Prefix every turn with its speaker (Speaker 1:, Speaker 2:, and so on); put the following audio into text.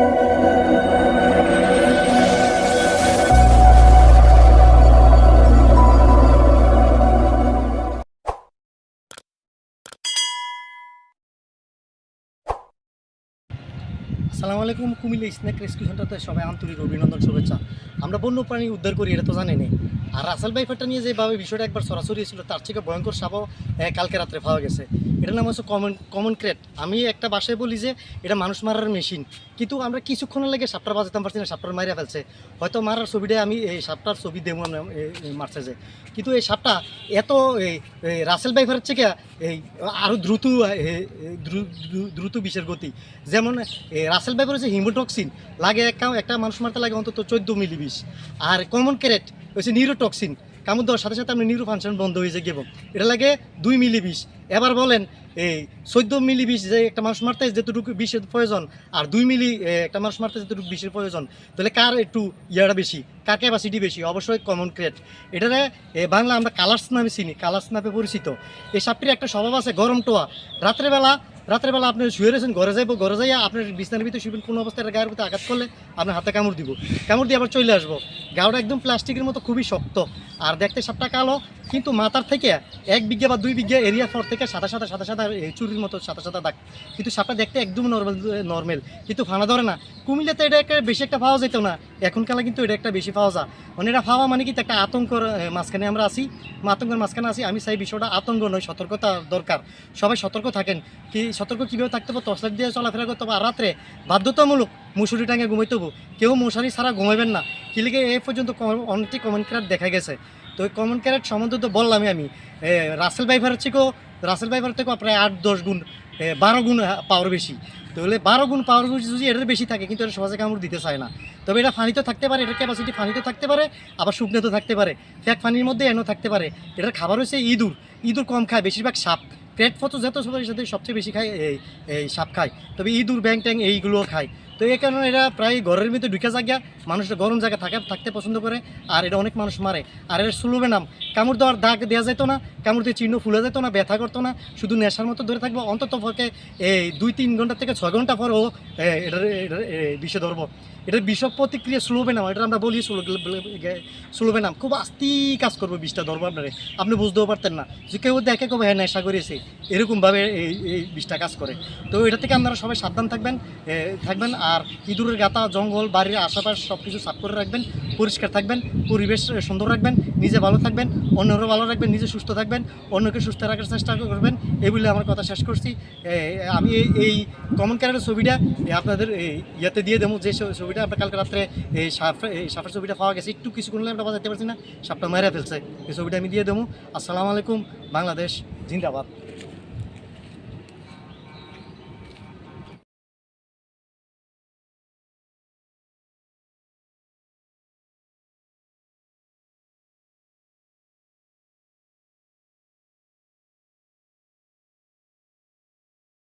Speaker 1: আসসালামু আলাইকুম, Comilla snack rescue সেন্টারতে সবাই আন্তরিক অভিনন্দন, শুভেচ্ছা। আমরা বন্য প্রাণী উদ্ধার করি, এটা তো জানেনি আর রাসেল বাইফারটা নিয়ে যেভাবে বিষয়টা একবার সরাসরি ছিল তার থেকে ভয়ঙ্কর সাপও কালকে রাত্রে পাওয়া গেছে। এটার নাম হচ্ছে কমন কমন ক্রেট আমি একটা বাসায় বলি যে, এটা মানুষ মারার মেশিন কিন্তু আমরা কিছুক্ষণ লাগে সাপটার বাজাতাম পারছি না, সাপটার মারিয়া ফেলছে। হয়তো মারার ছবিটা আমি এই সাপটার ছবি দেবো মারছে যে। কিন্তু এই সাপটা এত রাসেল বাইফারের থেকে এই আরও দ্রুত দ্রুত বিষের গতি। যেমন রাসেল বাইফার হচ্ছে হিমোটক্সিন লাগে একটা একটা মানুষ মারতে লাগে অন্তত চোদ্দ মিলি বিষ আর কমন ক্যারেট হচ্ছে নিউরোটক্সিন। কামড় দেওয়ার সাথে সাথে আপনি নিউরো ফাংশন বন্ধ হয়ে যায় গেব। এটা লাগে দুই মিলি বিষ এবার বলেন, এই চোদ্দ মিলি বিষ যে একটা মানুষ মারতে যেতটুকু বিষের প্রয়োজন, আর দুই মিলি একটা মানুষ মারতে যেতটুকু বিষের প্রয়োজন, তাহলে কার একটু ইয়াটা বেশি? কার ক্যাপাসিটি বেশি? অবশ্যই কমন ক্রেট এটারে বাংলা আমরা কালার্স নামে চিনি কালার্স নামে পরিচিত। এই সাপটির একটা স্বভাব আছে গরম টোয়া। রাত্রেবেলা রাত্রেবেলা আপনি শুয়ে রয়েছেন, ঘরে যাইবো, ঘরে যাইয়া আপনার বিছনার ভিতরে শুবেন কোনো অবস্থায় এটা গায়ের ভিতরে আঘাত করলে আপনার হাতে কামড় দিব। কামড় দিয়ে আবার চলে আসব। গাওটা একদম প্লাস্টিকের মতো খুবই শক্ত। আর দেখতে সাপটা কালো, কিন্তু মাথার থেকে এক বিঘে বা দুই বিঘা এরিয়া ফর থেকে সাদা সাদা সাদা সাদা চুরির মতো সাদা সাদা দাগ। কিন্তু সাপটা দেখতে একদম নর্মাল নর্মাল কিন্তু ফানা ধরে না। কুমিল্লাতে এটা একটা বেশি একটা পাওয়া যেত না। এখনকালে কিন্তু এটা একটা বেশি পাওয়া যায়। মানে এটা পাওয়া মানে কি একটা আতঙ্কর মাঝখানে আমরা আছি। আতঙ্কের মাঝখানে আছি। আমি চাই বিষয়টা আতঙ্ক নয়, সতর্কতা দরকার। সবাই সতর্ক থাকেন। কি, সতর্ক কীভাবে থাকতে হবে? টর্চলাইট দিয়ে চলাফেরা করতে হবে। আর রাত্রে বাধ্যতামূলক মুসুরি টাঙে ঘুমাইতে হব। কেউ মশারি ছাড়া ঘুমাইবেন না। কি লিগে এ পর্যন্ত অনেকটি কমেন্ট ক্যারেট দেখা গেছে। তো ওই কমন ক্যারেট সম্বন্ধে তো বললামই আমি। রাসেল বাইভারের থেকেও রাসেল বাইভার থেকেও প্রায় আট, দশ গুণ বারো গুণ পাওয়ার বেশি। তাহলে বারো গুণ পাওয়ার যদি এটার বেশি থাকে, কিন্তু এটা সহজে কামড় দিতে চায় না। তবে এটা ফানিতে থাকতে পারে, এটার ক্যাপাসিটি ফানিতে থাকতে পারে, আবার শুকনোতে থাকতে পারে। ফ্যাক ফানির মধ্যে এনও থাকতে পারে। এটার খাবার হচ্ছে ইঁদুর। ইঁদুর কম খায়, বেশিরভাগ সাপ। পেট ফটো যত সবার সাথে সবচেয়ে বেশি খায়, এই সাপ খায়। তবে ইঁদুর ব্যাং ট্যাং এইগুলোও খায়। তো এই কারণে এরা প্রায় ঘরের ভিতরে ঢুকে জায়গা মানুষটা গরম জায়গা থাকে থাকতে পছন্দ করে। আর এটা অনেক মানুষ মারে। আর এর সুলভে নাম কামড় দেওয়ার দাগ দেওয়া যেত না কামড় দিয়ে চিহ্ন ফুলে যেত না ব্যথা করতো না শুধু নেশার মতো ধরে থাকব অন্তত পক্ষে এই দুই তিন ঘণ্টা থেকে ছয় ঘণ্টা পর ও এটার এটার, বিষে ধরবো। এটার বিষক প্রতিক্রিয়া স্লোবে নাম এটা আমরা বলি স্লোবে নাম। খুব আস্তি কাজ করব বিষটা ধরবো আপনারে। আপনি বুঝতেও পারতেন না যে কেউ দেখে কবে হ্যাঁ নেশা করেছে। এরকমভাবে এই এই বিষটা কাজ করে। তো এটা থেকে আপনারা সবাই সাবধান থাকবেন থাকবেন। আর ইঁদুরের গাতা জঙ্গল, বাড়ির আশেপাশ সব কিছু সাফ করে রাখবেন, পরিষ্কার থাকবেন, পরিবেশ সুন্দর রাখবেন, নিজে ভালো থাকবেন, অন্যরও ভালো রাখবেন, নিজে সুস্থ থাকবেন, অন্যকে সুস্থ রাখার চেষ্টা করবেন এই বলে আমার কথা শেষ করছি। আমি এই- কমন ক্যারেটের ছবিটা আপনাদের ইয়েতে দিয়ে দেবো, যে ছবিটা আমরা কালকে রাত্রে এই সাপ ছবিটা পাওয়া গেছে, একটু কিছু কিছুক্ষণ আমরা বাজাতে পারছি না, সাপটা মেরে ফেলছে, এই ছবিটা আমি দিয়ে দেবো। আসসালামু আলাইকুম, বাংলাদেশ, জিন্দাবাদ।